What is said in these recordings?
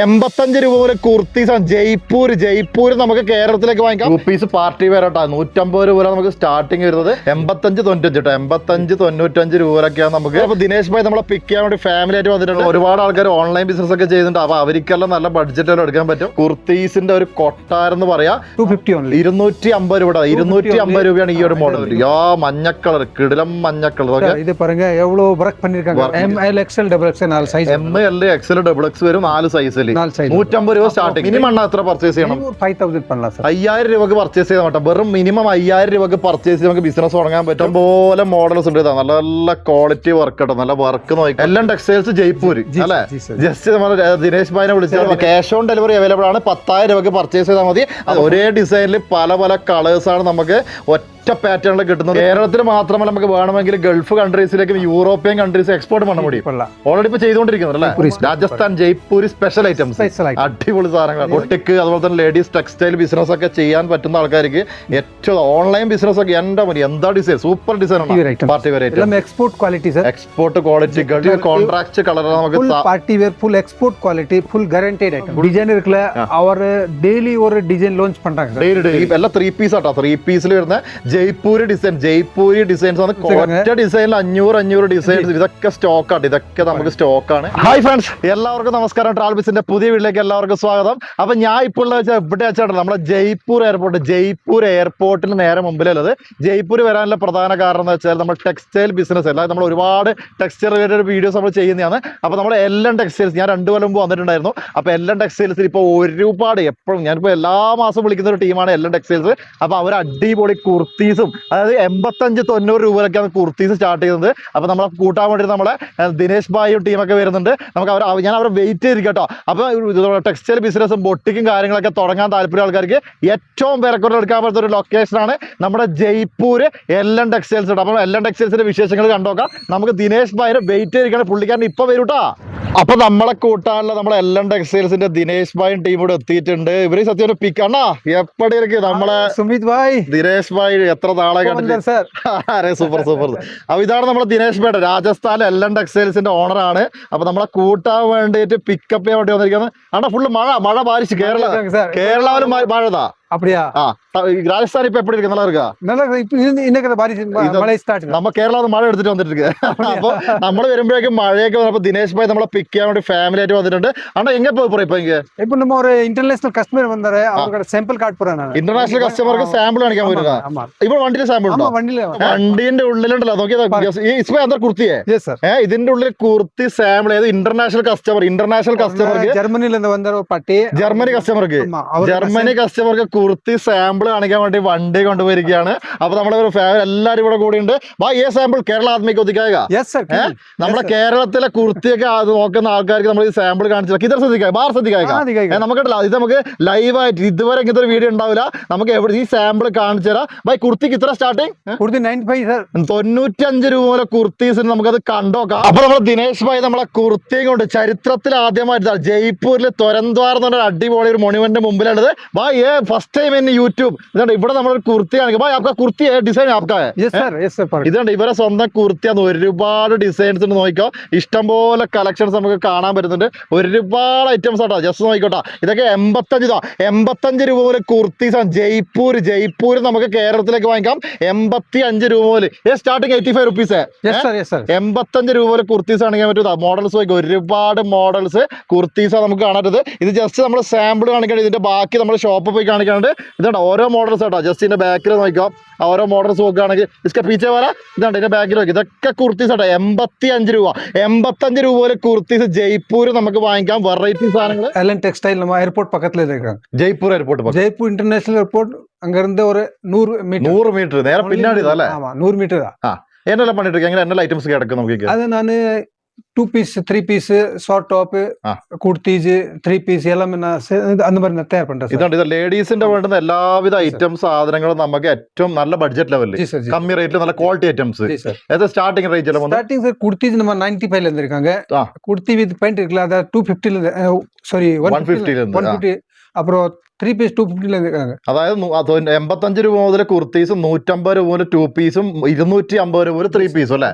എൺപത്തഞ്ച് രൂപ മുതൽ കുർത്തീസാണ് ജയ്പൂർ ജയ്പൂർ നമുക്ക് കേരളത്തിലേക്ക് വാങ്ങിക്കാം. റുപ്പീസ് പാർട്ടി വേറട്ടാ നൂറ്റമ്പത് രൂപ നമുക്ക് സ്റ്റാർട്ടിങ് വരുന്നത്. എൺപത്തഞ്ച് തൊണ്ണൂറ്റഞ്ച് കേട്ടോ എൺപത്തഞ്ച് തൊണ്ണൂറ്റഞ്ച് രൂപയിലൊക്കെയാണ് നമുക്ക് അപ്പോൾ ദിനേശ് ഭായി നമ്മളെ പിക്ക് ചെയ്യാൻ വേണ്ടി ഫാമിലി ആയിട്ട് വന്നിട്ടുണ്ട്. ഒരുപാട് ആൾക്കാർ ഓൺലൈൻ ബിസിനസ് ഒക്കെ ചെയ്യുന്നുണ്ട്. അപ്പോൾ അവർക്കെല്ലാം നല്ല ബഡ്ജറ്റിൽ എടുക്കാൻ പറ്റും. കുർത്തീസിന്റെ ഒരു കൊട്ടാരം എന്ന് പറയാം. ഇരുന്നൂറ്റി അമ്പത് രൂപ ഇരുന്നൂറ്റി അമ്പത് രൂപയാണ് ഈ ഒരു മോഡൽ യാ മഞ്ഞ കളർ കിടലം മഞ്ഞ കളർ ഇത് M L X size L XL double X വരും നാല് സൈസ് സൈസിൽ നൂറ്റമ്പത് രൂപ സ്റ്റാർട്ടിംഗ് മിനിമം എത്ര പർച്ചേസ് ചെയ്യണം. അയ്യായിരം രൂപക്ക് പർച്ചേസ് ചെയ്യാൻ വെറും മിനിമം അയ്യായിരം രൂപക്ക് പർച്ചേസ് ചെയ്ത് നമുക്ക് ബിസിനസ് തുടങ്ങാൻ പറ്റും. പോലെ മോഡൽസ് ഉണ്ട് നല്ല നല്ല ക്വാളിറ്റി വർക്ക് കേട്ടോ. നല്ല വർക്ക് നോക്കി എല്ലാം ടെക്സ്റ്റൈൽസ് ജയ്പൂർ അല്ലെ? ജസ്റ്റ് നമ്മൾ ദിനേശ് ഭായിനെ വിളിച്ചാൽ ക്യാഷ് ഓൺ ഡെലിവറി അവൈലബിൾ ആണ്. പത്തായിരം രൂപക്ക് പർച്ചേസ് ചെയ്താൽ മതി. ഒരേ ഡിസൈനിൽ പല പല കളേഴ്സാണ് നമുക്ക് ഒറ്റ പാറ്റേണിൽ കിട്ടുന്നത് കേരളത്തിൽ മാത്രമല്ല നമുക്ക് വേണമെങ്കിൽ ഗൾഫ് കൺട്രീസിലേക്കും യൂറോപ്യൻ കൺട്രീസ് എക്സ്പോർട്ട് பண்ண முடியும் பண்ணலாம் ഓൾറെഡി ഇപ്പൊ ചെയ്തുകൊണ്ടിരിക്കുന്നത് അല്ലേ Jaipuri special. Rajasthan Jaipuri special items Special item. അടിപൊളി സാധനങ്ങൾ ഒട്ടിക്ക് അതുപോലെ തന്നെ ലേഡീസ് ടെക്സ്റ്റൈൽ ബിസിനസ് ഒക്കെ ചെയ്യാൻ പറ്റുന്ന ആൾക്കാർക്ക് ഏറ്റവും ഓൺലൈൻ ബിസിനസ് ഒക്കെ എന്റെ മതി എന്താ design super design Party wear items. Party variety எல்லாமே export quality sir export quality contract colour നമുക്ക് ஃபுல் സാ- party wear full export quality full guaranteed item design இருக்குல்ல அவர் டெய்லி ஒரு டிசைன் லான்ச் பண்றாங்க சார் ഡെയിലി ഡെയിലി എല്ലാം three piece ആട്ടോ three പീസിൽ വരുന്ന ജയ്പൂരി ഡിസൈൻ ജയ്പൂരി ഡിസൈൻസ് ആണ്. ഒറ്റ ഡിസൈനിൽ അഞ്ഞൂറ് അഞ്ഞൂറ് ഡിസൈൻസ് ഇതൊക്കെ സ്റ്റോക്ക് ആണ്. ഇതൊക്കെ നമുക്ക് സ്റ്റോക്ക് ആണ്. ഹായ് ഫ്രണ്ട്സ് എല്ലാവർക്കും നമസ്കാരം. ട്രാവൽസിന്റെ പുതിയ വീട്ടിലേക്ക് എല്ലാവർക്കും സ്വാഗതം. അപ്പൊ ഞാൻ ഇപ്പോൾ ഇവിടെ വെച്ചാണ് നമ്മുടെ ജയ്പൂർ എയർപോർട്ട് ജയ്പൂർ എയർപോർട്ടിന് നേരെ മുമ്പിലുള്ളത്. ജയ്പൂർ വരാനുള്ള പ്രധാന കാരണം എന്ന് വെച്ചാൽ നമ്മൾ ടെക്സ്റ്റൈൽ ബിസിനസ് അല്ല. നമ്മൾ ഒരുപാട് ടെക്സ്റ്റൈൽ റിലേറ്റഡ് വീഡിയോസ് നമ്മൾ ചെയ്യുന്നതാണ്. അപ്പോൾ നമ്മുടെ എല്ലാം ടെക്സ്റ്റൈൽസ് ഞാൻ രണ്ടു കൊല്ലം മുമ്പ് വന്നിട്ടുണ്ടായിരുന്നു. അപ്പോൾ എല്ലാം ടെക്സ്റ്റൈൽസ് ഇപ്പൊ ഒരുപാട് എപ്പോഴും ഞാനിപ്പോൾ എല്ലാ മാസം വിളിക്കുന്ന ഒരു ടീമാണ് എല്ലാം ടെക്സ്റ്റൈൽസ് അപ്പോൾ അവർ അടിപൊളി കുർത്തീസും അതായത് എൺപത്തഞ്ച് തൊണ്ണൂറ് രൂപയിലൊക്കെയാണ് കുർത്തീസ് സ്റ്റാർട്ട് ചെയ്യുന്നത്. അപ്പോൾ നമ്മളെ കൂട്ടാൻ വേണ്ടിയിട്ട് നമ്മളെ ദിനേശ് ഭായും ടീമൊക്കെ വരുന്നുണ്ട്. നമുക്ക് അവർ ഞാൻ അവരെ വെയിറ്റ് ചെയ്തിരിക്കും കേട്ടോ അപ്പോൾ ടെക്സ്റ്റൈൽ ബിസിനസ്സും ബൊട്ടിക്കും കാര്യങ്ങളൊക്കെ തുടങ്ങാൻ താല്പര്യം ആൾക്കാർക്ക് ഏറ്റവും വിലക്കുറവ് എടുക്കാൻ പറ്റുന്ന ഒരു ലൊക്കേഷനാണ് നമ്മുടെ ജയ്പൂർ എല്ലൻ ടെക്സ്റ്റൈൽസ് ഉണ്ട് അപ്പം എല്ലൻ ടെക്സ്റ്റൈൽസിന്റെ വിശേഷങ്ങൾ കണ്ടോക്കാം. നമുക്ക് ദിനേശ് ബായിനെ വെയിറ്റ് ചെയ്തിരിക്കണം പുള്ളിക്കാരൻ ഇപ്പോൾ വരൂട്ടാ അപ്പൊ നമ്മളെ കൂട്ടാനുള്ള നമ്മളെ എല്ലൻ ടെക്സ്റ്റൈൽസിന്റെ ദിനേശ് ഭായും ടീം എത്തിയിട്ടുണ്ട്. ഇവരെയും സത്യം ഒരു പിക്ക് അണ്ണാ എപ്പടി നമ്മളെ സുമിത് ഭായ്. ദിനേശ് ഭായ് എത്ര നാളെ കണ്ടിട്ട് സൂപ്പർ സൂപ്പർ. അപ്പൊ ഇതാണ് നമ്മുടെ ദിനേശ് പേട്ട രാജസ്ഥാൻ എൽ എൻ ടെക്സ്റ്റൈൽസിന്റെ ആണ്. അപ്പൊ നമ്മളെ കൂട്ടാൻ വേണ്ടിയിട്ട് പിക്കപ്പ് ചെയ്യാൻ വേണ്ടി വന്നിരിക്കുന്നത്. ആണോ ഫുള്ള് മഴ മഴ ബാധിച്ചു കേരള കേരളാവിലും മഴതാ அப்படியா ആ ത- ഈ രാജസ്ഥാൻ ഇപ്പൊ എപ്പടി ഇരിക്കും നല്ല ഇരിക്കാ நல்லா இருக்கு. இப்ப இந்த- இன்னைக்கு பாரிஸ் இது- மழை ஸ்டார்ட் നമ്മ കേരളം മഴ എടുത്തിട്ട് വന്നിട്ട് അപ്പൊ നമ്മൾ വരുമ്പോഴേക്കും മഴയൊക്കെ വന്നപ്പോ ദിനേശ് ഭായി നമ്മളെ പിക്ക് ചെയ്യാൻ വേണ്ടി ഫാമിലി ആയിട്ട് വന്നിട്ടുണ്ട് അണ്ണാ എങ്ങനെ പോയി പോയി ഇപ്പൊ ഇങ്ങ இப்போ நம்ம ஒரு இன்டர்நேஷனல் கஸ்டமர் வந்தாரு அவரோட சாம்பிள் கார்டு போறேன் நான் ഇന്റർനാഷണൽ കസ്റ്റമർക്ക് സാമ്പിൾ കാണിക്കാൻ പറ്റുക ஆமா ഇപ്പൊ വണ്ടിയിൽ സാമ്പിൾ ഉണ്ടോ ஆமா வண்டியில വണ്ടിന്റെ ഉള്ളിലുണ്ടല്ലോ നോക്കിയത് ഈ ഇസ്മ എന്താ കുർത്തിയെ எஸ் சார் ഏഹ് ഇതിന്റെ ഉള്ളിൽ കുർത്തി സാമ്പിൾ ഏത് ഇന്റർനാഷണൽ കസ്റ്റമർ ഇന്റർനാഷണൽ കസ്റ്റമർക്ക് ஜெர்மனில இருந்து வந்தாரு ஒரு பாட்டி ജർമ്മനി കസ്റ്റമർക്ക് ஆமா அவர் ജർമ്മനി കസ്റ്റമർക്ക് കുർത്തി സാമ്പിൾ കാണിക്കാൻ വേണ്ടി വണ്ടി കൊണ്ടുപോയിരിക്കുകയാണ്. അപ്പൊ നമ്മുടെ ഒരു ഫേവർ എല്ലാരും ഇവിടെ കൂടിയുണ്ട്. ബൈ ഈ സാമ്പിൾ കേരള ആദ്മിക്ക് ഒതുക്കായ നമ്മുടെ കേരളത്തിലെ കുർത്തിയൊക്കെ നോക്കുന്ന ആൾക്കാർക്ക് നമ്മൾ ഈ സാമ്പിൾ കാണിച്ചു ഇതർ ശ്രദ്ധിക്കാം ബാർ ശ്രദ്ധിക്കാം നമുക്ക് ഇത് നമുക്ക് ലൈവായിട്ട് ഇതുവരെ ഇങ്ങനത്തെ ഒരു വീഡിയോ ഉണ്ടാവില്ല. നമുക്ക് എവിടെ ഈ സാമ്പിൾ കാണിച്ചു തരാം. ബൈ കുർത്തിക്ക് ഇത്ര starting kurti ninety five sir തൊണ്ണൂറ്റഞ്ച് രൂപ പോലെ കുർത്തീസിന് നമുക്കത് കണ്ടോക്കാം. അപ്പൊ നമ്മുടെ ദിനേശ് ഭായി നമ്മളെ കുർത്തിയും കൊണ്ട് ചരിത്രത്തിൽ ആദ്യമായിട്ട് ജയ്പൂരിൽ തൊരന്ത്വാർ എന്ന് പറഞ്ഞ അടിപൊളി ഒരു monument മുമ്പിലുള്ളത്. By a first time in YouTube ഇതാണ്ട് ഇവിടെ നമ്മളൊരു കുർത്തി കാണിക്കും. ഭായ് കുർത്തി ഡിസൈൻ ആപ്കാ? ഇതാണ്ട് ഇവരെ സ്വന്തം കുർത്തിയാണ് ഒരുപാട് ഡിസൈൻസ് ഉണ്ട് നോക്കിക്കോ. ഇഷ്ടംപോലെ കളക്ഷൻസ് നമുക്ക് കാണാൻ പറ്റുന്നുണ്ട്. ഒരുപാട് ഐറ്റംസ് ആട്ടോ. ജസ്റ്റ് നോക്കിക്കോട്ടോ. ഇതൊക്കെ എൺപത്തഞ്ച് ഇതാ. എൺപത്തഞ്ച് രൂപ മുതൽ കുർത്തീസാണ് ജയ്പൂർ ജയ്പൂർ നമുക്ക് കേരളത്തിലേക്ക് വാങ്ങിക്കാം. എൺപത്തി അഞ്ച് രൂപ മുതൽ. സ്റ്റാർട്ടിങ് എയ്റ്റി ഫൈവ് റുപ്പീസ് എൺപത്തഞ്ച് രൂപ പോലെ കുർത്തീസ് ആണെങ്കിൽ പറ്റും. മോഡൽസ് നോക്കി ഒരുപാട് മോഡൽസ് കുർത്തീസാണ് നമുക്ക് കാണരുത് ഇത് ജസ്റ്റ് നമ്മൾ സാമ്പിൾ കാണിക്കണം ഇതിന്റെ ബാക്കി നമ്മൾ ഷോപ്പ് പോയി കാണിക്കാൻ കാണിക്കാണ്ട് ഇതുണ്ട് ഓരോ മോഡൽസ് കേട്ടോ ജസ്റ്റ് ഇതിന്റെ ബാക്കിൽ നോക്കിക്കോ ആ ഓരോ മോഡൽസ് നോക്കുകയാണെങ്കിൽ ഇസ്ക പീച്ചെ വര ഇതുണ്ട് ഇതിന്റെ ബാക്കിൽ നോക്കി ഇതൊക്കെ കുർത്തീസ് കേട്ടോ എൺപത്തി അഞ്ച് രൂപ എൺപത്തഞ്ച് രൂപ വരെ കുർത്തീസ് ജയ്പൂർ നമുക്ക് വാങ്ങിക്കാം വെറൈറ്റി സാധനങ്ങൾ எல்என் டெக்ஸ்டைல் நம்ம ஏர்போர்ட் பக்கத்துல இருக்காங்க Jaipur airport Jaipur international airport அங்க இருந்து ஒரு நூறு மீட்டர் നൂറ് മീറ്റർ നേരെ പിന്നാടി ഇതല്ലേ ஆமா நூறு மீட்டர் தான் എന്നെല്ലാം പണിട്ട് എങ്ങനെ എന്നെല്ലാം ഐറ്റംസ് കിടക്കും നമുക്ക് அது நான் Two piece three piece short top ஆ. குர்த்திஸ் த்ரீ பீஸ் எல்லாமே நான் சே- இது- அந்த மாதிரி நான் தயார் பண்றேன் சார் ഇതുണ്ട് ഇത് ലേഡീസിന്റെ വേണ്ടുന്ന എല്ലാവിധ ഐറ്റം സാധനങ്ങളും നമുക്ക് ഏറ്റവും നല്ല ബഡ്ജറ്റ് ലെവലിൽ ஜி சார் ஜி കമ്മി റേറ്റിൽ നല്ല ക്വാളിറ്റി ഐറ്റംസ് ஜி சார் ഏത് സ്റ്റാർട്ടിംഗ് റേറ്റ് എല്ലാം വന്ന് ஸ்டார்டிங் சார் குர்த்திஸ் நம்ம நைன்டி ஃபைவ்ல இருந்து இருக்காங்க ஆ. குர்த்தி வித் பேண்ட் இருக்குல்ல அதை டூ ஃபிஃப்டில சாரி ஒன் 150 ல இருந்து, ஒன் ஆ. ஃபிஃப்டி அப்புறம் ത്രീ പീസ് ടു ഫിഫ്റ്റി അതായത് എൺപത്തഞ്ച് രൂപ മുതൽ കുർത്തീസും നൂറ്റമ്പത് രൂപ മുതൽ ടു പീസും ഇരുന്നൂറ്റി അമ്പത് രൂപ മുതൽ ത്രീ പീസും അല്ലേ?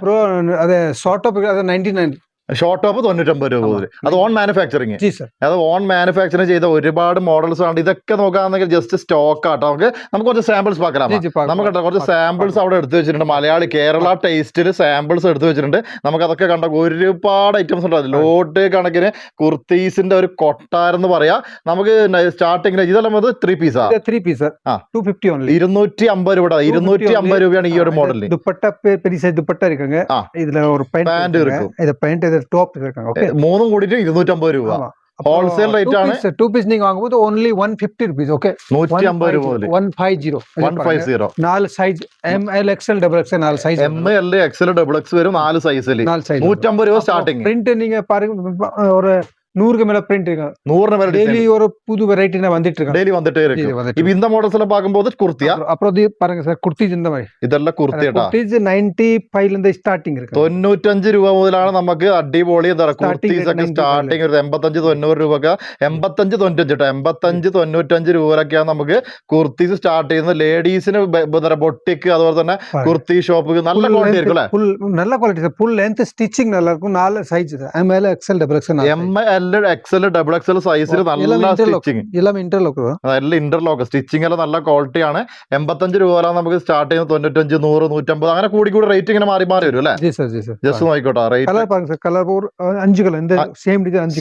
അതെ ഷോർട്ട് ഓഫ് അതെ നയന്റി നയൻ ഷോർട്ട് ടോപ്പ് തൊണ്ണൂറ്റമ്പത് രൂപ മുതൽ അത് ഓൺ മാനുഫാക്ചറിങ് അത് ഓൺ മാനുഫാക്ചറിങ് ചെയ്ത ഒരുപാട് മോഡൽസ് ആണ്. ഇതൊക്കെ നോക്കാന്നെങ്കിൽ ജസ്റ്റ് സ്റ്റോക്ക് ആട്ടോ. നമുക്ക് നമുക്ക് കുറച്ച് സാമ്പിൾസ് പാക്കലാം. നമുക്ക് കുറച്ച് സാമ്പിൾസ് അവിടെ എടുത്തു വെച്ചിട്ടുണ്ട്. മലയാളി കേരള ടേസ്റ്റിൽ സാമ്പിൾസ് എടുത്തു വെച്ചിട്ടുണ്ട്. നമുക്ക് അതൊക്കെ കണ്ട ഒരുപാട് ഐറ്റംസ് ഉണ്ട്. ലോട്ട് കണക്കിന് കുർത്തീസിന്റെ ഒരു കൊട്ടാരെന്ന് പറയാ. നമുക്ക് സ്റ്റാർട്ടിങ്ങിന് ഇതെല്ലാം അത് ത്രീ പീസാ ത്രീ പീസ് ഇരുന്നൂറ്റി അമ്പത് രൂപ ഇരുന്നൂറ്റി അമ്പത് രൂപയാണ് ഈ ഒരു മോഡലിന് ദുപ്പട്ട ദുപ്പട്ട ഇരിക്കുങ്ക ഇതിൽ ഒരു ഇത് പാന്റ് ടോപ്പ് മൂന്നും കൂടിയിട്ട് ഇരുന്നൂറ്റമ്പത് രൂപ. ഹോൾസെയിൽ റേറ്റ് ആണ് ടു പീസ് നിങ്ങൾ വാങ്ങുമ്പോൾ only one fifty rupees okay നൂറ്റി അമ്പത് രൂപ one five zero one five zero നാല് size M L X L double X നാല് size M L X L double X വരും നാല് സൈസിൽ നാല് സൈസ് നൂറ്റമ്പത് രൂപ സ്റ്റാർട്ടിംഗ് പ്രിന്റ് നിങ്ങൾ ഒരു நூறுக்கு மேல பிரிண்ட் இருக்கு നൂറിന് മേലെ டெய்லி ஒரு புது வெரைட்டி வந்துட்டு இருக்காங்க ഡെയിലി വന്നിട്ടേ இது ഇരിക്കും வந்துட்டு ഇപ്പൊ இந்த മോഡൽസ് എല്ലാം പാകുമ്പോൾ കുർത്തിയ அப்புறம் அப்புறம் இது பாருங்க சார் குர்த்திஸ் இந்த மாதிரி ഇതെല്ലാം കുർത്തി കേട്ടാ குர்த்திஸ் நைன்டி ஃபைவ்ல இருந்து ஸ்டார்டிங் இருக்கு തൊണ്ണൂറ്റഞ്ച് രൂപ മുതലാണ് നമുക്ക് അടിപൊളി എന്താ പറയുക Starting കുർത്തീസ് ഒക്കെ rate 90 സ്റ്റാർട്ടിങ് ഒരു എൺപത്തഞ്ച് തൊണ്ണൂറ് രൂപ ഒക്കെ എൺപത്തഞ്ച് തൊണ്ണൂറ്റഞ്ച് കേട്ടോ എൺപത്തഞ്ച് തൊണ്ണൂറ്റഞ്ച് രൂപയിലൊക്കെയാണ് നമുക്ക് കുർത്തീസ് സ്റ്റാർട്ട് ചെയ്യുന്നത് ലേഡീസിന് ബൊട്ടിക്ക് അതുപോലെ തന്നെ കുർത്തി ഷോപ്പ് നല്ല ക്വാളിറ്റി ആയിരിക്കും അല്ലെ ஃபுல் நல்ல quality sir full length stitching நல்லா இருக்கும் நாலு size M L XL double XL M L നല്ല എക്സൽ ഡബിൾ എക്സൽ സൈസിൽ നല്ല സ്റ്റിച്ചിങ് നല്ല ഇന്റർലോക്ക് സ്റ്റിച്ചിങ് എല്ലാം നല്ല ക്വാളിറ്റി ആണ്. എൺപത്തഞ്ച് രൂപ വരെ നമുക്ക് സ്റ്റാർട്ട് ചെയ്യുന്ന തൊണ്ണൂറ്റഞ്ച് നൂറ് നൂറ്റമ്പത്. അങ്ങനെ കൂടി കൂടി റേറ്റ് ഇങ്ങനെ മാറി മാറി വരും അല്ലേ? ജസ്റ്റ് നോക്കിക്കോട്ടെ. റേറ്റ്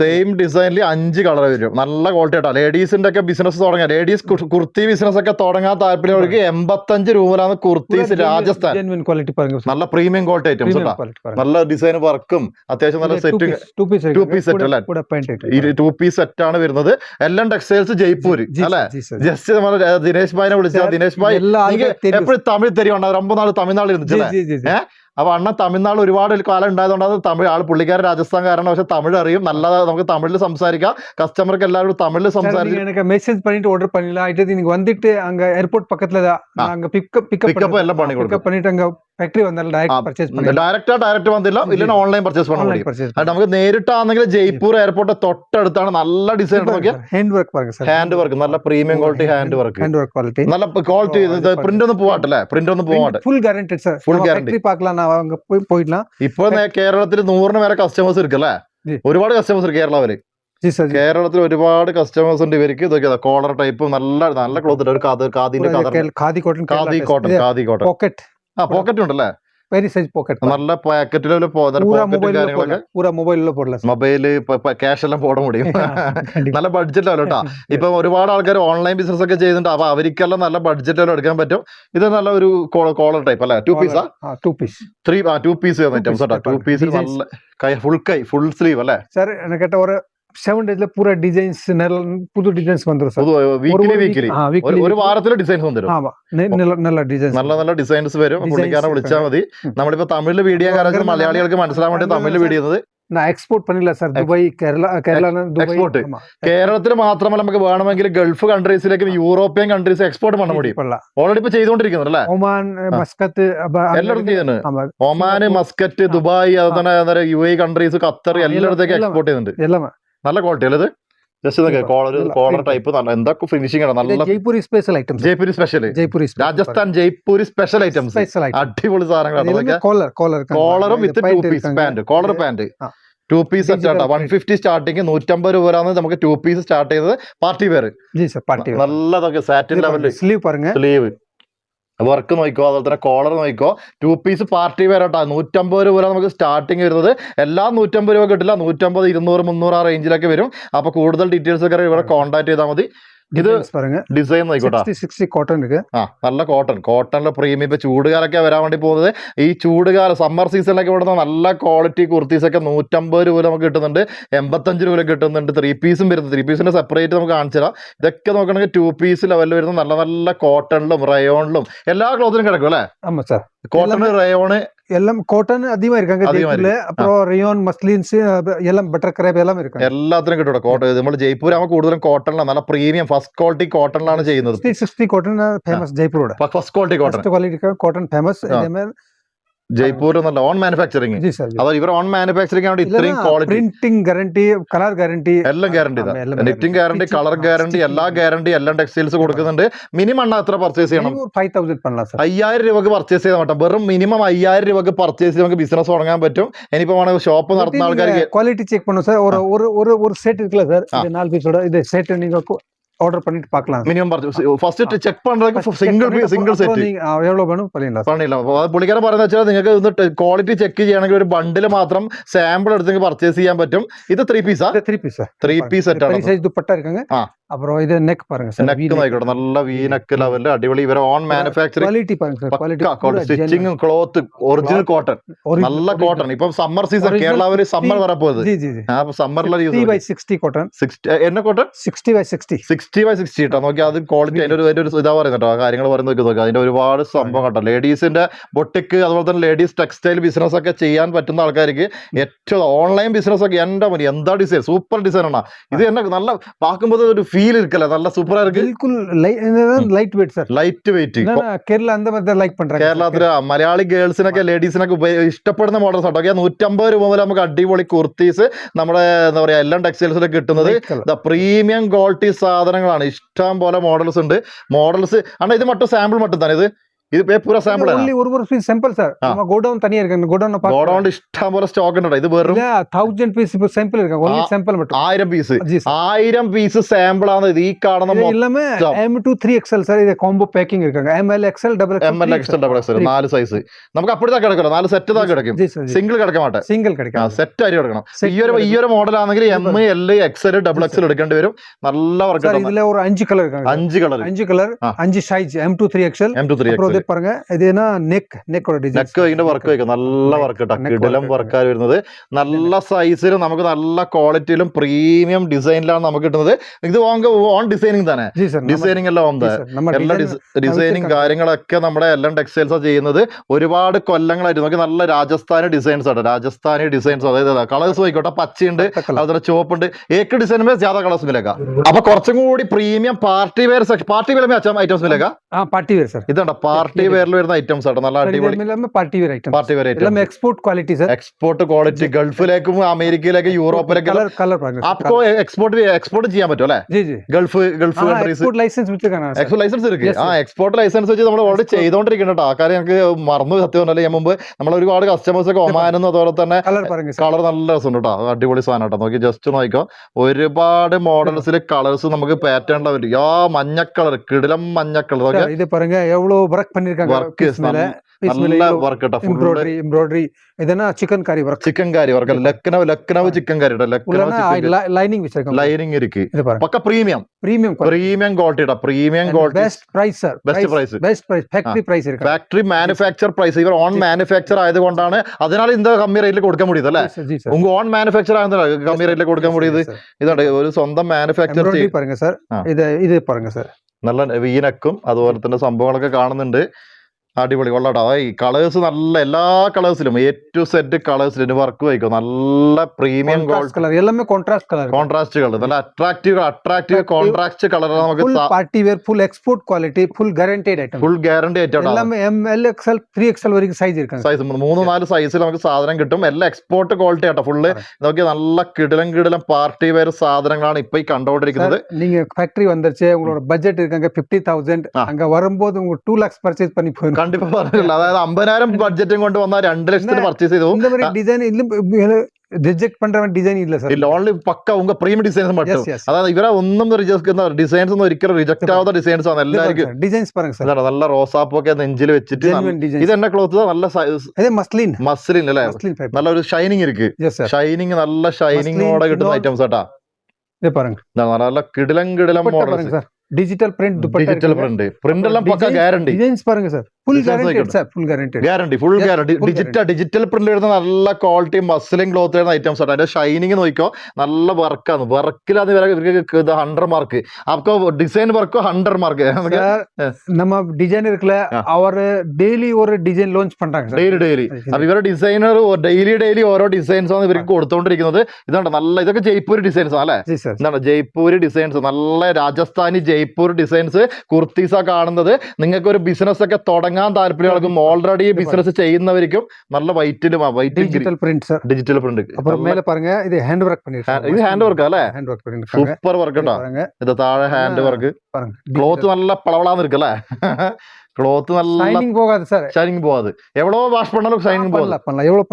സെയിം ഡിസൈനിൽ അഞ്ച് കളർ വരും. നല്ല ക്വാളിറ്റി ആട്ടോ. ലേഡീസിന്റെ ഒക്കെ ബിസിനസ് തുടങ്ങാം. ലേഡീസ് കുർത്തി ബിസിനസ് ഒക്കെ തുടങ്ങാൻ താല്പര്യമുള്ളവർക്ക് എൺപത്തഞ്ച് രൂപയിലാണ് കുർത്തീസ് രാജസ്ഥാൻ. നല്ല പ്രീമിയം ക്വാളിറ്റി ഐറ്റംസ് നല്ല ഡിസൈൻ വർക്കും അത്യാവശ്യം നല്ല സെറ്റും ടു പീസ് സെറ്റ് അല്ലേ? கூட பேண்ட் ഈ ടു പീസ് സെറ്റ് ആണ് വരുന്നത് എല്ലാം ടെക്സ്റ്റൈൽസ് ജയ്പൂർ ஜி അല്ലെ ஜி சார் ജസ്റ്റ് നമ്മൾ ദിനേശ് ഭായിനെ വിളിച്ചാൽ Sir, ദിനേശ് ഭായ് எல்லா എനിക്ക് ஆளுக்கும் தெரியும் എപ്പോഴും തമിഴ് തരുവുണ്ട് ரொம்ப നാൾ തമിഴ്നാട്ടിൽ ஜி ഇരുന്നിച്ചല്ലേ ஜி ஜி ഏ? അപ്പൊ അണ്ണൻ തമിഴ്നാട് ഒരുപാട് കാലം ഉണ്ടായതുകൊണ്ട് അത് തമിഴ് ആള് പുള്ളിക്കാരൻ രാജസ്ഥാൻകാരാണ് പക്ഷെ തമിഴ് അറിയും നല്ല നമുക്ക് തമിഴിൽ സംസാരിക്കാം കസ്റ്റമർക്ക് എല്ലാവരും തമിഴിൽ சார், സംസാരിച്ച് நீங்க எனக்கு மெசேஜ் பண்ணிட்டு ஆர்டர் பண்ணிடலாம் அடுத்து நீங்க வந்துட்டு அங்க ஏர்போர்ட் பக்கத்துல தான் ஆ. அங்க பிக்கப் பிக்கப் പിക്കപ്പ് എല്ലാം പണി കൊടുക്കും பிக்கப் பண்ணிட்டு அங்க ஃபேக்டரி வந்தாலும் ആ, டைரக்ட் பர்ச்சேஸ் பண்ணிடலாம் ഡയറക്റ്റ് ഡയറക്റ്റ് വന്നില്ല ഇല്ലെങ്കിൽ ഓൺലൈൻ പർച്ചേസ് பண்ண ஆன்லைன் முடியும் பர்ச்சேஸ் അത് നമുക്ക് നേരിട്ടാണെങ്കിൽ ജയ്പൂർ എയർപോർട്ട് തൊട്ടടുത്താണ് നല്ല ഡിസൈൻ നോക്കിയാൽ ஹேண்ட் ஒர்க் பாருங்க சார் ഹാൻഡ് വർക്ക് നല്ല premium quality hand work hand work quality നല്ല ക്വാളിറ്റി ഓ, അത് പ്രിന്റ് ഒന്ന് പോവാട്ടല്ലേ പ്രിന്റ് ഒന്ന് പോവാട്ടെ full guaranteed sir Full full அவங்க போய் போயிடலாம் കേരളത്തിൽ നൂറിന് മേലെ കസ്റ്റമേഴ്സ് ഇരിക്കല്ലേ ഒരുപാട് കസ്റ്റമേഴ്സ് കേരള അവർ കേരളത്തിൽ ഒരുപാട് കസ്റ്റമേഴ്സ് ഉണ്ട് ഇവർക്ക്. ഇതൊക്കെ കോളർ ടൈപ്പ് നല്ല നല്ല ക്ലോത്ത് ഉണ്ട് ഒരു khadi cotton khadi cotton khadi cotton pocket ആ പോക്കറ്റ് ഉണ്ടല്ലേ? വെരി സൈസ് പോക്കറ്റ് നല്ല പാക്കറ്റിലെ പൂര മൊബൈലിലെ മൊബൈൽ ക്യാഷ് എല്ലാം പോടാൻ മുടിയും. നല്ല ബഡ്ജറ്റിലല്ലോ കേട്ടോ ഇപ്പൊ ഒരുപാട് ആൾക്കാർ ഓൺലൈൻ ബിസിനസ് ഒക്കെ ചെയ്യുന്നുണ്ട്. അപ്പൊ അവർക്കെല്ലാം നല്ല ബഡ്ജറ്റിലോ എടുക്കാൻ പറ്റും. ഇത് നല്ല ഒരു കോളർ ടൈപ്പ് അല്ലെ? Two piece three two piece two piece നല്ല ഫുൾ കൈ ഫുൾ സ്ലീവ് അല്ലേ? സാർ സെവൻ ഡേയ്സിൽ പൂര ഡിസൈൻസ് പുതു ഡിസൈൻസ് വന്നിരും വീക്കിലി ഒരു വാരത്തിൽ ഡിസൈൻസ് നല്ല നല്ല നല്ല ഡിസൈൻസ് വരും. വിളിച്ചാൽ മതി. നമ്മളിപ്പോ തമിഴിൽ വീഡിയോ കാരണം മലയാളികൾക്ക് മനസ്സിലാൻ വേണ്ടി തമിഴിൽ video export പണില്ല sir Dubai Kerala Kerala export കേരളത്തിൽ മാത്രമല്ല നമുക്ക് വേണമെങ്കിൽ ഗൾഫ് കൺട്രീസിലേക്ക് യൂറോപ്യൻ കൺട്രീസ് എക്സ്പോർട്ട് പണം മുടി ഓൾറെഡി ഇപ്പൊ ചെയ്തുകൊണ്ടിരിക്കുന്നുണ്ടല്ലേ ഒമാൻ മസ്കറ്റ് എല്ലായിടത്തും ഒമാന് മസ്കറ്റ് ദുബായ് അതുപോലെ യു എ കൺട്രീസ് ഖത്തർ എല്ലായിടത്തേക്ക് എക്സ്പോർട്ട് ചെയ്യുന്നുണ്ട്. നല്ല ക്വാളിറ്റി അല്ലേ finishing Rajasthan Jaipuri special items അടിപൊളി സാധനങ്ങളാണ്. കോളറും with two piece pant collar pant two piece സ്റ്റാർട്ടാ one fifty starting നൂറ്റമ്പത് രൂപ വരാന്ന് നമുക്ക് ടു പീസ് സ്റ്റാർട്ട് ചെയ്തത് പാർട്ടി വെയർ നല്ലതൊക്കെ സാറ്റിൻ ലെവലിൽ സ്ലീവ് സ്ലീവ് വർക്ക് നോക്കിക്കോ അതുപോലെ തന്നെ കോളർ നോക്കിക്കോ. ടു പീസ് പാർട്ടി വെയർ കേട്ടോ നൂറ്റമ്പത് രൂപ വരെ നമുക്ക് സ്റ്റാർട്ടിങ് വരുന്നത്. എല്ലാം നൂറ്റമ്പത് രൂപ കിട്ടില്ല. നൂറ്റമ്പത് ഇരുന്നൂറ് മുന്നൂറ് ആ റേഞ്ചിലൊക്കെ വരും. അപ്പോൾ കൂടുതൽ ഡീറ്റെയിൽസ് ഒക്കെ ഇവിടെ കോൺടാക്ട് ചെയ്താൽ മതി. ഇത് டிசைன்ஸ் பாருங்க ഡിസൈൻ നോക്കിക്കോട്ടാ சிக்ஸ்டி சிக்ஸ்டி காட்டன் இருக்கு ആ നല്ല കോട്ടൺ കോട്ടണിലെ പ്രീമിയം ഇപ്പൊ ചൂടുകാലൊക്കെ വരാൻ വേണ്ടി പോകുന്നത് ഈ ചൂടുകാലം സമ്മർ സീസണിലൊക്കെ ഇവിടുന്ന് നല്ല ക്വാളിറ്റി കുർത്തീസ് ഒക്കെ നൂറ്റമ്പത് രൂപ നമുക്ക് കിട്ടുന്നുണ്ട് എൺപത്തഞ്ച് രൂപ കിട്ടുന്നുണ്ട് ത്രീ പീസും വരുന്നത് ത്രീ പീസിന്റെ സെപ്പറേറ്റ് നമുക്ക് കാണിച്ചു തരാം ഇതൊക്കെ നോക്കണമെങ്കിൽ ടു പീസ് ലെവലിൽ വരുന്ന നല്ല നല്ല കോട്ടണിലും റയോണിലും എല്ലാ ക്ലോത്തിനും കിടക്കും അല്ലെ ஆமா சார் കോട്ടൺ റയോണ് எல்லாம் காட்டன் அதிகமா இருக்காங்க அதிகமா ஜெய்ப்பூர்ல அப்புறம் ரியோன் மஸ்லின்ஸ் எல்லாம் பட்டர் கிரேப் எல்லாம் இருக்காங்க എല്ലാത്തിനും കിട്ടും കോട്ടൺ നമ്മൾ ജയ്പൂർ ആകുമ്പോൾ കൂടുതലും കോട്ടണിലാണ് നല്ല പ്രീമിയം ഫസ്റ്റ് ക്വാളിറ്റി കോട്ടണിലാണ് ചെയ്യുന്നത് sixty sixty cotton famous ஜெய்ப்பூரோட first quality cotton first quality cotton Jaipur എന്നുള്ള ഓൺ മാനുഫാക്ചറിങ് ഇവരെ ഓൺ മാനുഫാക്ചറിംഗ് ആണ് ഇത്രയും quality printing guarantee colour guarantee എല്ലാം guarantee netting guarantee colour guarantee എല്ലാ ഗ്യാരണ്ടി എല്ലാം ടെക്സ്റ്റൈൽസ് കൊടുക്കുന്നുണ്ട്. മിനിമം അണ്ണ എത്ര പർച്ചേസ് ചെയ്യണം? ഫൈവ് തൗസൻഡ് അയ്യായിരം രൂപക്ക് പർച്ചേസ് ചെയ്താൽ മട്ടും വെറും മിനിമം അയ്യായിരം രൂപക്ക് പർച്ചേസ് ചെയ്ത് നമുക്ക് ബിസിനസ് തുടങ്ങാൻ പറ്റും. ഇനിയിപ്പോ ഷോപ്പ് നടത്തുന്ന ആൾക്കാർക്ക് ക്വാളിറ്റി ചെക്ക് പണു സാർ. ഒരു ഒരു ഒരു സെറ്റ് ഇരിക്കല സാർ? നാല് പീസോട് ഇത് സെറ്റ് നിങ്ങൾക്ക് ஆர்டர் பண்ணிட்டு பார்க்கலாம். மினிமம் ഫസ്റ്റ് ஃபர்ஸ்ட் செக் பண்றதுக்கு സിംഗിൾ பீஸ் சிங்கிள் செட் நீங்க எவ்வளவு வேணும்? பண்ணிடலாம். பண்ணிடலாம். புள்ளிக்கார പറയുന്നത് വെച്ചാൽ നിങ്ങൾക്ക് ഒന്ന് ക്വാളിറ്റി ചെക്ക് ചെയ്യാനെങ്കിൽ ഒരു ബണ്ടിൽ മാത്രം സാമ്പിൾ എടുത്ത് നിങ്ങൾക്ക് പർച്ചേസ് ചെയ്യാൻ പറ്റും. ഇത് 3 പീസ് ആ? 3 പീസ് 3 പീസ് സെറ്റ് ആണ്? സൈസ് ദുപ്പട്ട ഇരിക്കുന്നത് ആ. അപ്പോൾ ഇത് നെക്ക് പറയുക സർ നെക്ക് ആയിക്കോട്ടെ. നല്ല വീ നെക്ക് ലെവലിൽ അടിപൊളി ഇവർ ഓൺ മാനുഫാക്ചറിംഗ് ക്വാളിറ്റി പറയുക സർ ക്വാളിറ്റി കോട്ട് സ്റ്റിച്ചിങ്ങും ക്ലോത്ത് ഒറിജിനൽ കോട്ടൺ നല്ല കോട്ടൺ ഇപ്പോ സമ്മർ സീസൺ കേരള സമ്മർ വരാൻ പോകുന്നത് ജി ജി ആ സമ്മറിലെ യൂസ് 3 ബൈ 60 കോട്ടൺ 60 എന്ന cotton 60 by 60 60 sixty by sixty കേട്ടോ നോക്കി അത് ക്വാളിറ്റി അതിന്റെ ഒരു അതിന്റെ ഒരു ഇതാ പറയുന്നത് കേട്ടോ കാര്യങ്ങൾ പറഞ്ഞു നോക്കി നോക്കുക അതിന്റെ ഒരുപാട് സംഭവം കേട്ടോ ലേഡീസിന്റെ ബൊട്ടിക്ക് അതുപോലെ തന്നെ ലേഡീസ് ടെക്സ്റ്റൈൽ ബിസിനസ് ഒക്കെ ചെയ്യാൻ പറ്റുന്ന ആൾക്കാർക്ക് ഏറ്റവും ഓൺലൈൻ ബിസിനസ് ഒക്കെ എന്താ മതി? എന്താ ഡിസൈൻ സൂപ്പർ ഡിസൈൻ ആണ്? ഇത് എന്നെ നല്ല പാക്കുമ്പോൾ ഒരു ഫീൽ ഇരിക്കല്ലേ? നല്ല സൂപ്പർ ആയിരിക്കും. Light weight sir light weight Kerala like കേരളത്തിലെ മലയാളി ഗേൾസിനൊക്കെ ലേഡീസിനൊക്കെ ഇഷ്ടപ്പെടുന്ന മോഡൽസ് ഓക്കെ നൂറ്റമ്പത് രൂപ മുതൽ നമുക്ക് അടിപൊളി കുർത്തീസ് നമ്മുടെ എന്താ പറയാ എല്ലാം ടെക്സ്റ്റൈൽസിലൊക്കെ കിട്ടുന്നത്. പ്രീമിയം ക്വാളിറ്റി സാധനം സാധനങ്ങളാണ്. ഇഷ്ടം പോലെ മോഡൽസ് ഉണ്ട്. മോഡൽസ് അണ്ണാ ഇത് മട്ടും സാമ്പിൾ മട്ടും തന്നെ. ഇത് ഇത് പേ പൂര സാമ്പിൾ ആണ് only ஒரு ஒரு பீஸ் சாம்பிள் சார் ஆ. நம்ம கோடவுன் தனியா இருக்கு கோடவுன் ഗോഡൗണ്ട് ഇഷ്ടം പോലെ സ്റ്റോക്ക് ഉണ്ട് ഇത് വെറും இல்ல തൗസൻഡ് പീസ് இப்போ சாம்பிள் இருக்காங்க ஒன்லி ஆ. சாம்பிள் மட்டும் ആയിരം പീസ് ஜி சார் ആയിരം പീസ് സാമ്പിൾ ആണ് ഇത് ഈ കാണുന്ന இது எல்லாமே மொத்தம். M two three XL sir இது காம்போ பேக்கிங் இருக்காங்க M L XL double M L X double X നാല് സൈസ് നമുക്ക് അപ്പോഴത്തെ കിടക്കണം നാല് സെറ്റ് താ കിടക്കും ஜி சார் സിംഗിൾ കിടക്കാൻ മാട്ടെ சிங்கிள் ആ கிடைக்கும் സെറ്റ് ആയിട്ട് കിടക്കണം Set ഈ ഒരു ഈ ഒരു മോഡൽ ആണെങ്കിൽ M L XL double XL എടുക്കേണ്ടി വരും നല്ല വർക്ക് சார் இதுல ஒரு அஞ்சு கலர் இருக்காங்க അഞ്ച് കളർ அஞ்சு கலர் ஆ. அஞ்சு size M neck design neck work നല്ല ഇടലം വർക്കാർ വരുന്നത്. നല്ല സൈസിലും നമുക്ക് നല്ല ക്വാളിറ്റിയിലും പ്രീമിയം ഡിസൈനിലാണ് നമുക്ക് കിട്ടുന്നത്. ഇത് ഓൺ ഡിസൈനിങ് തന്നെ. ഡിസൈനിങ് എല്ലാം ഓൺ എല്ലാ ഡിസൈനിങ് കാര്യങ്ങളൊക്കെ നമ്മുടെ എല്ലാം ടെക്സ്റ്റൈൽസ് ചെയ്യുന്നത്. ഒരുപാട് കൊല്ലങ്ങളായിട്ട് നമുക്ക് നല്ല രാജസ്ഥാനി ഡിസൈൻസ് ആണ് രാജസ്ഥാനി ഡിസൈൻസ് അതായത് കളേഴ്സ് നോക്കിക്കോട്ടെ. പച്ചയുണ്ട് അതുപോലെ ചുവപ്പുണ്ട്. ഏക്ക് ഡിസൈൻ മേ ജാദാ കളേഴ്സ് മിലേക്ക അപ്പൊ കുറച്ചും കൂടി premium party wear party wear items മിലേക്ക party wear ഇതുണ്ടോ? പാർട്ടി പാർട്ടി വരുന്ന ഐറ്റംസ് നല്ല അടിപൊളി party export quality sir export quality ഗൾഫിലേക്കും അമേരിക്കയിലേക്കും യൂറോപ്പിലേക്കും എക്സ്പോർട്ട് എക്സ്പോർട്ട് ചെയ്യാൻ പറ്റും അല്ലേ? Gulf gulf export license export license ആ എക്സ്പോർട്ട് ലൈസൻസ് വെച്ച് നമ്മൾ ഓൾറെഡി ചെയ്തുകൊണ്ടിരിക്കുന്നുണ്ട് ആ കാര്യം ഞങ്ങൾക്ക് മറന്നു സത്യം പറഞ്ഞാൽ ഞാൻ മുമ്പ് നമ്മൾ ഒരുപാട് കസ്റ്റമേഴ്സ് ഒക്കെ ഒമാനെന്ന് അതുപോലെ തന്നെ കളർ നല്ല രസം കേട്ടോ അടിപൊളി സാധനം കേട്ടോ നോക്കി ജസ്റ്റ് നോക്കിക്കോ. ഒരുപാട് മോഡൽസിൽ കളേഴ്സ് നമുക്ക് പാറ്റേൺ യാ മഞ്ഞ കളർ കിടിലം മഞ്ഞ കളർ ഓക്കെ ഇത് പറയുക എവ്വളോ paneer embroidery work Lucknow Lucknow chikan price sir price price factory factory manufacture price ഇവർ ഓൺ മാനുഫാക്ചർ ആയതുകൊണ്ടാണ് അതിനാൽ ഇന്ത കമ്മി റേറ്റിൽ കൊടുക്കാൻ മുടിയത് അല്ലെ? ഉങ്ക ഓൺ മാനുഫാക്ചർ ആയതുകൊണ്ടാണ് കമ്മി റേറ്റിൽ കൊടുക്കാൻ മുടിയത്. ഇതാണ് ഒരു സ്വന്തം മാനുഫാക്ചർ പറയുക സർ ഇത് ഇത് പറയുക സർ നല്ല വീനക്കും അതുപോലെ തന്നെ സംഭവങ്ങളൊക്കെ കാണുന്നുണ്ട്. അടിപൊളി കൊള്ളാട്ടോ ഈ കളേഴ്സ് നല്ല എല്ലാ കളേഴ്സിലും എ ടു സെറ്റ് കളേഴ്സിലും വർക്ക് വയ്ക്കും നല്ല പ്രീമിയം கான்ட்ராஸ்ட் கலர் எல்லாமே கான்ட்ராஸ்ட் கலர் കോൺട്രാസ്റ്റ് കളർ നല്ല attractive attractive Attractive. Contrast colour നമുക്ക് full party wear full export quality full guaranteed item full guarantee ആയിട്ടാണ് எல்லாமே M L XL three XL வரைக்கும் size இருக்காங்க size മൂന്ന് നാല് സൈസിൽ നമുക്ക് സാധനം കിട്ടും എല്ലാം എക്സ്പോർട്ട് ക്വാളിറ്റി ആട്ടോ ഫുള്ള് നോക്കി നല്ല കിടിലം കിടിലം പാർട്ടി വെയർ സാധനങ്ങളാണ് ഇപ്പൊ ഈ കണ്ടുകൊണ്ടിരിക്കുന്നത് சார், நீங்க ஃபேக்டரி வந்துருச்சு உங்களோட பட்ஜெட் இருக்காங்க பிப்டி தௌசண்ட் ஆ. அங்க வரும்போது உங்க டூ லேக்ஸ் பர்ச்சேஸ் பண்ணி போயிடும் കണ്ടിപ്പോ പറഞ്ഞില്ല അതായത് അമ്പതിനായിരം ബഡ്ജറ്റും കൊണ്ട് വന്നാൽ രണ്ട് ലക്ഷത്തിന് என்ன? പർച്ചേസ് ചെയ്തു இந்த மாதிரி டிசைன் இல்ல ரிஜெக்ட் பண்றவன் டிசைன் இல்ல சார் ഇല്ല ഓൺലി പക്ക ഉങ്ക പ്രീമിയം ഡിസൈൻസ് മട്ടും எஸ் எஸ் അതായത് ഇവരെ ഒന്നും റിജക്ട് ഡിസൈൻസ് ഒന്നും ഒരിക്കലും റിജക്ട് ആവാത്ത ഡിസൈൻസ് ആണ് എല്ലാവർക്കും டிசைன்ஸ் பாருங்க சார் ഇതാണ് നല്ല റോസാപ്പൊക്കെ നെഞ്ചിൽ വെച്ചിട്ട് നല്ല- ஜென்வன் டிசைன் ഇത് എന്നെ ക്ലോത്ത് നല്ല இதே மஸ்லின் മസ്ലിൻ അല്ലേ மஸ்லின் ஃபேப்ரிக் നല്ല ഒരു ഷൈനിങ് ഇരിക്ക് எஸ் சார் ஷைனிங் நல்ல ஷைனிங்கோட Muslin, കിട്ടുന്ന indoor- ഐറ്റംസ് കേട്ടാ இது பாருங்க ഇതാണ് നല്ല കിടിലം കിടിലം துப்பட்டா മോഡൽസ് பாருங்க sir digital print dupatta digital print print എല്ലാം പക്ക ഗ്യാരണ്ടി டிசைன்ஸ் பாருங்க sir full Designs guaranteed ஆயிக்கணும். Sir full guaranteed guarantee full Yes, guarantee full digital digital print വരുന്ന നല്ല ക്വാളിറ്റി മസ്ലിൻ ക്ലോത്ത് വരുന്ന ഐറ്റംസ് ആണ് അതിന്റെ ഷൈനിങ് നോക്കിക്കോ നല്ല വർക്കാണ് വർക്കിലാണ് ഇവരെ ഇവർക്ക് ഹൺഡ്രഡ് മാർക്ക് അപ്പൊ ഡിസൈൻ വർക്കോ ഹൺഡ്രഡ് മാർക്ക് சார் நம்ம டிசைன் இருக்குல்ல ஆ. அவர் டெய்லி ஒரு டிசைன் லான்ச் பண்றாங்க சார் ഡെയിലി ഡെയിലി അപ്പൊ ഇവരുടെ ഡിസൈനർ ഡെയിലി ഡെയിലി ഓരോ ഡിസൈൻസ് ആണ് ഇവർക്ക് കൊടുത്തോണ്ടിരിക്കുന്നത് ഇതാണ് നല്ല ഇതൊക്കെ ജയ്പൂർ ഡിസൈൻസ് ആണ് അല്ലെ ஜி சார் എന്താണ് ജയ്പൂർ ഡിസൈൻസ് നല്ല രാജസ്ഥാനി ജയ്പൂർ ഡിസൈൻസ് കുർത്തീസ കാണുന്നത് നിങ്ങൾക്ക് ഒരു ബിസിനസ് ഒക്കെ തുടങ്ങാൻ വാങ്ങാൻ താല്പര്യമുള്ളവർക്കും ഓൾറെഡി ബിസിനസ് ചെയ്യുന്നവർക്കും നല്ല വൈറ്റിലും ഡിജിറ്റൽ പ്രിന്റ് ഡിജിറ്റൽ പ്രിന്റ് ഇത് ഹാൻഡ് വർക്ക് ഇത് ഹാൻഡ് വർക്ക് അല്ലേ? ഹാൻഡ് വർക്ക് സൂപ്പർ വർക്ക് ഉണ്ടോ ഇത് താഴെ ഹാൻഡ് വർക്ക് ക്ലോത്ത് നല്ല പളവളാന്ന് ഇരിക്കും അല്ലേ? க்ளோத் நல்லா ஷைனிங் போகாது சார் ஷைனிங் போகாது எவ்வளோ வாஷ் பண்ணாலும் ஷைனிங் போகாது பண்ணலாம் எவ்வளோ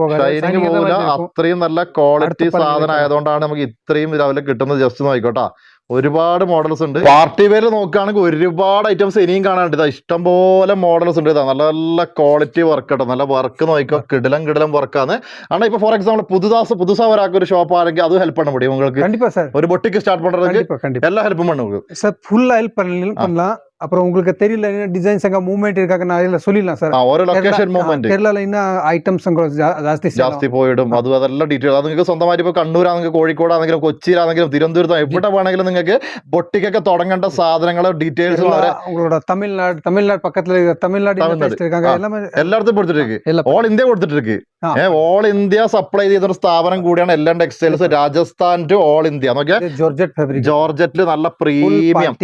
പോകാതെ. ഷൈനിങ് പോകില്ല. അത്രയും നല്ല ക്വാളിറ്റി സാധനം ആയതുകൊണ്ടാണ് നമുക്ക് ഇത്രയും രാവിലെ കിട്ടുന്നത്. ജസ്റ്റ് നോക്കിക്കോട്ടാ. ഒരുപാട് മോഡൽസ് ഉണ്ട് പാർട്ടി വെയർ നോക്കുകയാണെങ്കിൽ ഒരുപാട് ഐറ്റംസ് ഇനിയും കാണാനുണ്ട് ഇതാ ഇഷ്ടംപോലെ മോഡൽസ് ഉണ്ട് ഇതാ നല്ല നല്ല ക്വാളിറ്റി വർക്ക് കേട്ടോ നല്ല വർക്ക് നോക്കിക്കോ കിടിലം കിടിലം വർക്കാണ് ആണ് ഇപ്പൊ ഫോർ എക്സാമ്പിൾ പുതുദാസ് പുതുസാ ഒരാൾക്ക് ഒരു ഷോപ്പ് ആണെങ്കിൽ അത് ഹെൽപ്പ് பண்ண முடியும் உங்களுக்கு கண்டிப்பா சார் ഒരു ബൊട്ടിക്ക് സ്റ്റാർട്ട് பண்றதுக்கு கண்டிப்பா கண்டிப்பா എല്ലാ ഹെൽപ്പും பண்ண உங்களுக்கு சார் ஃபுல்லா ஹெல்ப் பண்ணலாம் பண்ணலாம் அப்புறம் உங்களுக்கு தெரியல என்ன டிசைன்ஸ் அங்கே மூவ்மெண்ட் இருக்காங்க நான் அதில் சொல்லிடலாம் சார். ஒரு லொக்கேஷன் மூவ்மெண்ட் കേരളയിൽ ഇന്ന് ഐറ്റംസ് ജാസ്തി ജാസ്തി പോയിടും അതും അതെല്ലാം ഡീറ്റെയിൽ അത് നിങ്ങൾക്ക് സ്വന്തമായിട്ട് ഇപ്പോൾ കണ്ണൂരാണെങ്കിൽ കോഴിക്കോടാണെങ്കിലും കൊച്ചിയിലാണെങ്കിലും തിരുവനന്തപുരത്ത് എവിടെ വേണമെങ്കിലും നിങ്ങൾക്ക് ബൊട്ടിക്കൊക്കെ തുടങ്ങേണ്ട സാധനങ്ങൾ ഡീറ്റെയിൽസ് ഉங்களோட தமிழ்நாடு தமிழ்நாடு பக்கத்துல தமிழ்நாடு இருக்காங்க எல்லாமே எல்லாத்தையும் കൊടുത്തിട്ടിരിക്ക്. ഓൾ ഇന്ത്യ കൊടുത്തിട്ടിരിക്ക്. ഓൾ ഇന്ത്യ സപ്ലൈ ചെയ്ത ഒരു സ്ഥാപനം കൂടിയാണ് എല്ലാം textiles Rajasthan to all India നോക്കിയാൽ ജോർജറ്റ് ജോർജറ്റിൽ നല്ല പ്രീമിയം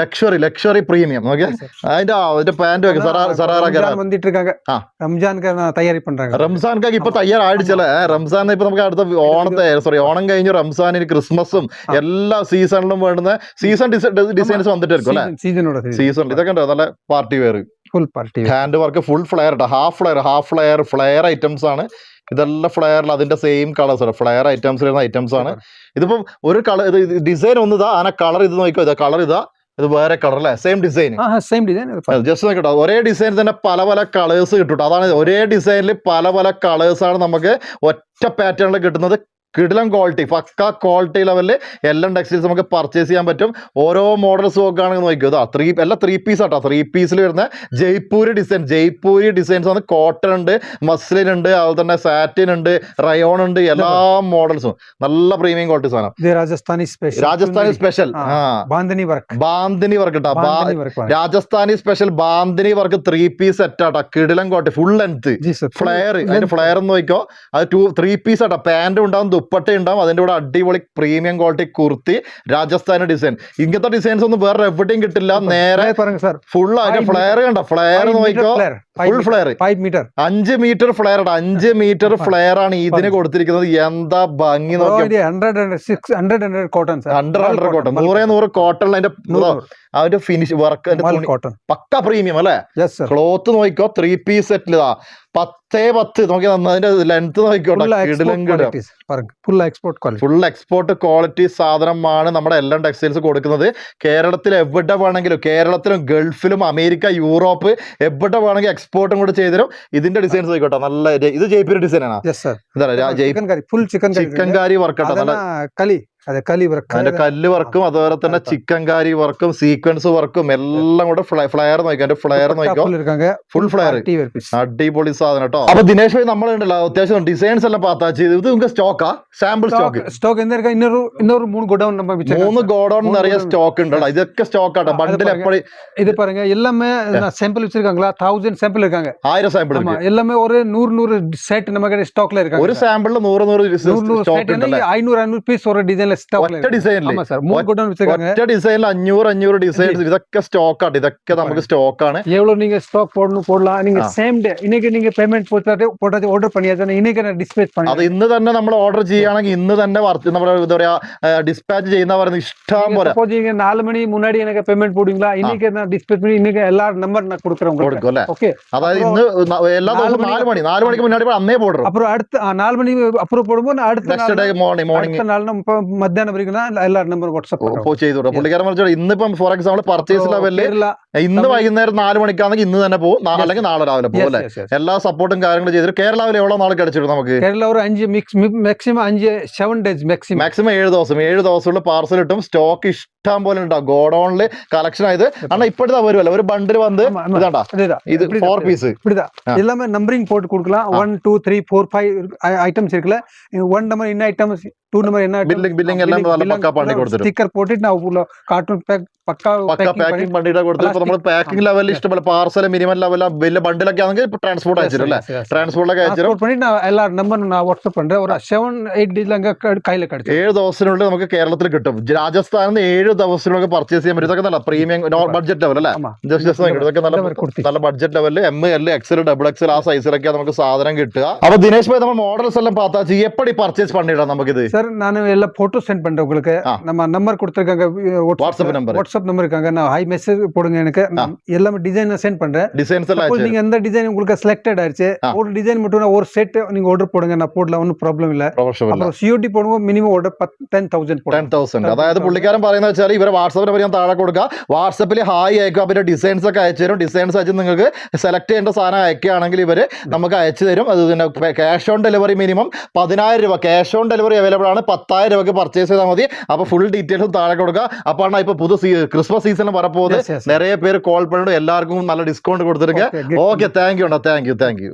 ലക്ഷറി ലക്ഷറി പ്രീമിയം നോക്കിയാ അതിന്റെ ആ, അതിന്റെ പാന്റ് ഒക്കെ സറാറൊക്കെ வந்துட்டு இருக்காங்க ஆ. ரம்ஜானுக்கு நான் தயாரி பண்றாங்க റംസാൻക്കൊക്കെ ഇപ്പൊ തയ്യാറായിടിച്ചല്ലേ റംസാൻ ഇപ്പൊ നമുക്ക് അടുത്ത ഓണത്തെ സോറി ഓണം കഴിഞ്ഞു റംസാനിന് ക്രിസ്മസും എല്ലാ സീസണിലും വേണ്ടുന്ന സീസൺ ഡിസൈൻസ് വന്നിട്ട് ഇരിക്കും അല്ലെ சீசனோட സീസൺ ഇതൊക്കെ ഉണ്ടോ നല്ല party wear full party hand work full flare കേട്ടോ half flare half flare flare items ആണ് ഇതെല്ലാം ഫ്ലെയറിൽ അതിന്റെ സെയിം കളേഴ്സ് ആണ് ഫ്ലെയർ ഐറ്റംസ് വരുന്ന ഐറ്റംസ് ആണ് ഇതിപ്പം ഒരു കളർ ഇത് ഡിസൈൻ ഒന്ന് ഇതാ ആന കളർ ഇത് നോക്കിക്കോ ഇതാ കളർ ഇതാ ഇത് വേറെ കളർ അല്ലേ? Same design same design just കിട്ടും ഒരേ ഡിസൈൻ തന്നെ പല പല കളേഴ്സ് കിട്ടും അതാണ് ഒരേ ഡിസൈനിൽ പല പല കളേഴ്സാണ് നമുക്ക് ഒറ്റ പാറ്റേണിൽ കിട്ടുന്നത്. കിടിലം ക്വാളിറ്റി പക്ക ക്വാളിറ്റി ലെവലിൽ എല്ലാം ടെക്സ്റ്റൈൽസ് നമുക്ക് പർച്ചേസ് ചെയ്യാൻ പറ്റും. ഓരോ മോഡൽസ് നോക്കുകയാണെങ്കിൽ നോക്കിയത് ആ ത്രീ എല്ലാം ത്രീ പീസ് ആട്ടോ. ത്രീ പീസിൽ വരുന്ന ജയ്പൂര് ഡിസൈൻ ജയ്പൂരി ഡിസൈൻസ് ആണ് കോട്ടൺ ഉണ്ട് മസ്ലിൻ ഉണ്ട് അതുപോലെ തന്നെ സാറ്റിൻ ഉണ്ട് റയോൺ ഉണ്ട് എല്ലാ മോഡൽസും നല്ല പ്രീമിയം ക്വാളിറ്റി സാധനം. Rajasthani special Rajasthani special bandhani work work കേട്ടോ Rajasthani special bandhani work three piece set ആട്ടോ. കിടിലം ക്വാളിറ്റി ഫുൾ ലെങ്ത് ഫ്ലെയർ അതിന്റെ ഫ്ലെയർ നോക്കിയോ അത് ടു ത്രീ പീസ് ആട്ടോ. പാന്റ് ഉണ്ടാവും ദുപ്പട്ടയുണ്ടാവും അതിന്റെ കൂടെ അടിപൊളി premium quality kurti Rajasthani design ഇങ്ങനത്തെ ഡിസൈൻസ് ഒന്നും വേറെ എവിടെയും കിട്ടില്ല. നേരെ ഫുൾ അതിന്റെ ഫ്ലെയർ കണ്ട? ഫ്ലെയർ നോക്കിക്കോ. ഫുൾ ഫ്ലെയർ മീറ്റർ അഞ്ച് മീറ്റർ ഫ്ലെയർ അഞ്ച് മീറ്റർ ഫ്ലെയർ ആണ് ഇതിന് കൊടുത്തിരിക്കുന്നത്. എന്താ ഭംഗി നോക്കിയത് കോട്ടൺ നൂറേ നൂറ് കോട്ടൺ അതിന്റെ അതിന്റെ ഫിനിഷ് വർക്ക് പക്ക പ്രീമിയം അല്ലേ? ക്ലോത്ത് നോക്കിക്കോ. ത്രീ പീസ് സെറ്റിലാ പത്തേ പത്ത്. നോക്കി അതിന്റെ length നോക്കിക്കോട്ടെ. Full export quality full export quality സാധനമാണ് നമ്മുടെ എല്ലാം ടെക്സ്റ്റൈൽസ് കൊടുക്കുന്നത്. കേരളത്തിൽ എവിടെ വേണമെങ്കിലും കേരളത്തിലും ഗൾഫിലും അമേരിക്ക യൂറോപ്പ് എവിടെ വേണമെങ്കിൽ എക്സ്പോർട്ടും കൂടെ ചെയ്തരും ഇതിന്റെ ഡിസൈൻസ് നോക്കിക്കോട്ടെ. നല്ല ഇത് ജയ്പൂർ ഡിസൈൻ ആണ്? Chikankari full chikankari chikankari work കേട്ടോ നല്ല കലി അതെ കലി വർക്ക് അതിന്റെ കല്ല് വർക്കും അതുപോലെ തന്നെ ചിക്കൻ കാരി വർക്കും സീക്വൻസ് വർക്കും എല്ലാം കൂടെ ഫ്ലെയർ നോക്കിക്കോ അതിന്റെ ഫ്ലെയർ നോക്കിക്കോ இருக்காங்க full flare party wear piece അടിപൊളി സാധനം കേട്ടോ അപ്പൊ ദിനേശ് ഭായി നമ്മളുണ്ടല്ലോ അത്യാവശ്യം ഡിസൈൻസ് എല്ലാം പാത്താച്ച് ഇത് നിങ്ങൾക്ക് സ്റ്റോക്കാ സാമ്പിൾ സ്റ്റോക്ക് സ്റ്റോക്ക് എന്താ ഇരിക്കാ ഇന്നൊരു ഇന്നൊരു മൂന്ന് ഗോഡൗൺ நம்ம வச்சிருக்கோம் മൂന്ന് ഗോഡൌൺ മൂന്ന് നിറയെ godown. സ്റ്റോക്ക് ഉണ്ടല്ലോ ഇതൊക്കെ സ്റ്റോക്ക് ആട്ടോ അത് ബണ്ടിൽ பாருங்க. എപ്പോഴും இது பாருங்க எல்லாமே சாம்பிள் வச்சிருக்காங்களா தௌசண்ட் சாம்பிள் இருக்காங்க ആയിരം സാമ്പിൾ ஆமா எல்லாமே ஒரு நூறு நூறு செட் நம்ம கிட்ட ஸ்டாக்ல இருக்காங்க ഒരു സാമ്പിളിൽ നൂറ് നൂറ് நூறு நூறு സ്റ്റോക്ക് செட் ഉണ്ടല്ലേ ஐநூறு ஐநூறு பீஸ் ஒரு டிசைன்ல ஸ்டாக்ல ഒറ്റ ഡിസൈനിൽ ஆமா சார் மூணு கோடவுன் வச்சிருக்காங்க ഒറ്റ ഡിസൈനിൽ അഞ്ഞൂറ് അഞ്ഞൂറ് ഡിസൈൻസ് ഇതൊക്കെ സ്റ്റോക്ക് ആട്ടോ ഇതൊക്കെ നമുക്ക് സ്റ്റോക്ക് ആണ് எவ்வளவு நீங்க ஸ்டாக் போடணும் போடலாம் நீங்க ஆ. சேம் டே இன்னைக்கு நீங்க பேமெண்ட் போட்டாச்சு போட்டாச்சு ஆர்டர் பண்ணியாச்சு இன்னைக்கு நான் டிஸ்பேச் അത് பண்ணி ഇന്ന് തന്നെ നമ്മൾ ഓർഡർ ചെയ്യുകയാണെങ്കിൽ ഇന്ന് തന്നെ വർക്ക് നമ്മുടെ എന്താ പറയാ ഡിസ്പാച്ച് ചെയ്യുന്ന പറയുന്നത് ഇഷ്ടം പോലെ சப்போஸ் நீங்க நாலு மணி முன்னாடி எனக்கு பேமெண்ட் போடுவீங்களா இன்னைக்கு நான் டிஸ்பேச் பண்ணி இன்னைக்கு எல்லா நம்பர் நான் கொடுக்குறேன் உங்களுக்கு കൊടുക്കും അല്ലെ ஓகே അതായത് ഇന്ന് ന- എല്ലാ നാല് ദിവസവും മണി- നാല് മണി നാല് മണിക്ക് മുന്നാടി അന്നേ പോടും அப்புறம் அடுத்த ஆ, நாலு மணி அப்புறம் போடும்போது நான் அடுத்த നെക്സ്റ്റ് நாள் ഡേ മോർണിംഗ് മോർണിംഗ് அடுத்த நாள் മധ്യാഹ്നം വിളിക്കുന്ന എല്ലാ നമ്പർ വാട്സ്ആപ്പ് ചെയ്തു കൊടുക്കും പുള്ളിക്കാരൻ പറഞ്ഞാൽ ഇന്നിപ്പം ഫോർ എക്സാമ്പിൾ പർച്ചേസ് ലെവലിൽ ഇന്ന് വൈകുന്നേരം നാല് മണിക്കാണെങ്കിൽ ഇന്ന് തന്നെ പോകും. അല്ലെങ്കിൽ നാളെ രാവിലെ പോകും അല്ലേ? എല്ലാ സപ്പോർട്ടും കാര്യങ്ങളും ചെയ്തിട്ട് കേരളാവിൽ എവിടെ നാളെ അടിച്ചിരുന്നു നമുക്ക്? കേരള ഒരു അഞ്ച് മാക്സിമം അഞ്ച് സെവൻ ഡേയ്സ് മാക്സിമം മാക്സിമം ഏഴ് ദിവസം. ഏഴ് ദിവസമുള്ള പാർസൽ കിട്ടും സ്റ്റോക്ക് ഇഷ്ടം പോലെ ഉണ്ടാവും ഗോഡൌണിൽ കളക്ഷൻ ആയത്. ആണോ ഇപ്പോഴത്തെ വരുമല്ലോ ഒരു ബണ്ടിൽ വന്ന് ഇതാണ്ടാ? ഇത് ഫോർ പീസ് எல்லாமே நம்பரிங் போட்டு கொடுக்கலாம் one two three four five items இருக்குல்ல ஒன் நம்பர் என்ன ஐட்டம்ஸ் டூ நம்பர் என்ன பில்லிங் பில்லிங் பில்டிங் எல்லாமே நல்லா பக்கா பண்ணி கொடுத்துரும். ஸ்டிக்கர் போட்டுட்டு நான் உள்ள கார்ட்டூன் பேக் പാക്കിംഗ് പാക്കിംഗ് ലെവലിൽ പാർസൽ വലിയ ബണ്ടിലൊക്കെ ആണെങ്കിൽ അല്ലേ? നമ്പർ ഒരു ഏഴ് ദിവസത്തിനുള്ളിൽ നമുക്ക് കേരളത്തിൽ കിട്ടും. രാജസ്ഥാനിൽ നിന്ന് ഏഴ് ദിവസത്തിനൊക്കെ പർച്ചേസ് ചെയ്യാൻ പറ്റും. നല്ല പ്രീമിയം ബഡ്ജറ്റ് ലെവൽ അല്ലേ? ജസ്റ്റ് നല്ല നല്ല ബഡ്ജറ്റ് ലെവലിൽ M L XL double XL ആ സൈസിലൊക്കെ നമുക്ക് സാധനം കിട്ടുക. അപ്പൊ ദിനേശ് ഭായി നമ്മൾ മോഡൽസ് എല്ലാം പാത്താ എപ്പടി പർച്ചേസ് പണിയിടാം നമുക്ക് ഇത് സാർ ഞാൻ എല്ലാ ഫോട്ടോ സെൻഡ് പണ്ട് നമ്മ നമ്പർ കൊടുത്തിരിക്കാங்க വാട്സ്ആപ്പ് നമ്പർ வாட்ஸ்அப் நம்பர் இருக்காங்க நான் ஹை மெசேஜ் போடுங்க எனக்கு நான் எல்லாமே டிசைன் சென்ட் பண்றேன் ഡിസൈൻസ് എല്ലാം Suppose അയച്ചു நீங்க எந்த டிசைன் உங்களுக்கு செலக்டட் ஆயிருச்சு ஆ. ஒரு டிசைன் மட்டும் நான் ஒரு செட் நீங்க ஆர்டர் போடுங்க நான் போடல ஒன்றும் ப்ராப்ளம் இல்ல പ്രൊഫഷണൽ அப்புறம் சிஓடி போடுவோம் minimum order ten thousand ten போடுங்க തൗസൻഡ് അതായത് പുള്ളിക്കാരൻ പറയുന്നത് വെച്ചാൽ ഇവരെ വാട്സാപ്പ് നമ്പർ ഞാൻ താഴെ കൊടുക്കുക വാട്സപ്പിൽ ഹായ് അയക്കുക പിന്നെ ഡിസൈൻസ് ഒക്കെ അയച്ചു തരും ഡിസൈൻസ് അയച്ച് നിങ്ങൾക്ക് സെലക്ട് ചെയ്യേണ്ട സാധനം അയക്കുകയാണെങ്കിൽ ഇവർ നമുക്ക് അയച്ചു തരും അത് പിന്നെ ക്യാഷ് ഓൺ ഡെലിവറി മിനിമം പതിനായിരം രൂപ ക്യാഷ് ഓൺ ഡെലിവറി അവൈലബിൾ ആണ് പത്തായിരം രൂപയ്ക്ക് പർച്ചേസ് ചെയ്താൽ മതി അപ്പോൾ ഫുൾ ഡീറ്റെയിൽസും താഴെ കൊടുക്കുക അപ്പോൾ ആണ് ഇപ്പോൾ പുതു கிறிஸ்மஸ் சீசன் வரப்போகுது. நிறைய பேர் கால் பண்ணிடும் எல்லாருக்கும் நல்ல டிஸ்கவுண்ட் கொடுத்துருங்க ஓகே தேங்க்யூண்ணா தேங்க்யூ தேங்க்யூ